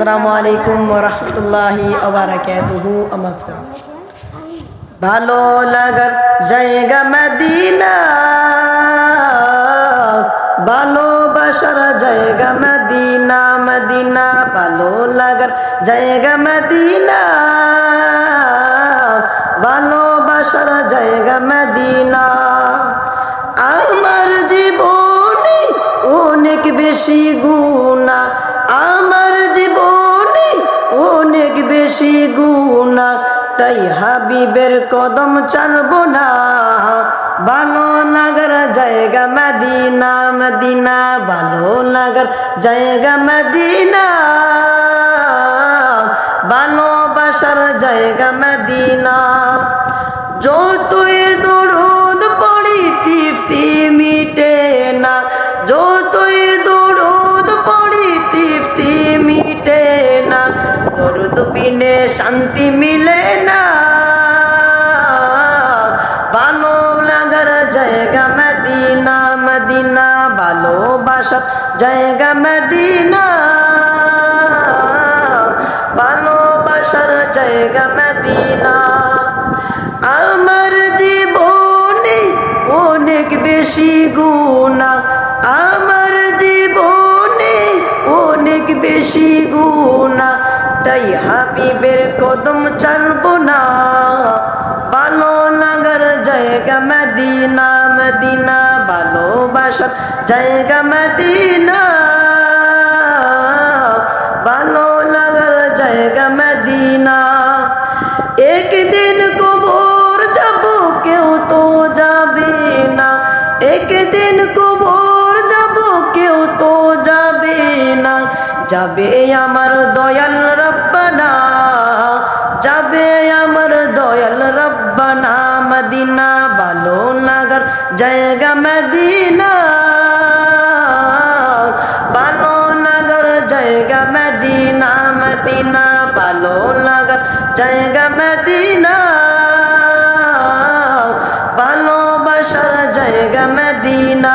আলাইকুম রহমতুল্লাহি আবরাকাতুহু আমাকে ভালো লাগার জায়গা মদিনা, ভালোবাসার জায়গা মদিনা মদিনা, ভালো লাগার জায়গা মদিনা, ভালোবাসার জায়গা মদিনা। আমার জীবনে অনেক বেশি গুণা আমার অনেক বেশি গুণা, তাই হাবিবের কদম চালব না। ভালো লাগার জায়গা মদিনা মদিনা, ভালো লাগার জায়গা মদিনা। ভালোবাসার জায়গা মদিনা। যতই দরুদ পড়ি তিফতি মিটে না, যতই দরুদ পড়ি তিফতি মিটে দরুদ বিনে শান্তি মিলে না। ভালো লাগার জায়গা মদিনা মদিনা, ভালোবাসার জায়গা মদিনা। ভালোবাসার জায়গা মদিনা। আমার জীবনে অনেক বেশি গুণা আমার তাই হাবিবের কদম চালব না। ভালো লাগার জায়গা মদিনা মদিনা, ভালোবাসার জায়গা মদিনা। ভালো লাগার জায়গা মদিনা। একদিন কবর যাব, কেউ তো যাবে না। একদিন যাবে আমার দয়াল রব্বানা, যাবে আমার দয়াল রব্বানা। মদিনা ভালো নাগর জায়গা মদিনা, ভালো নাগর জায়গা মদিনা মদিনা ভালো নাগর জায়গা মদিনা। ভালোবাসার জায়গা মদিনা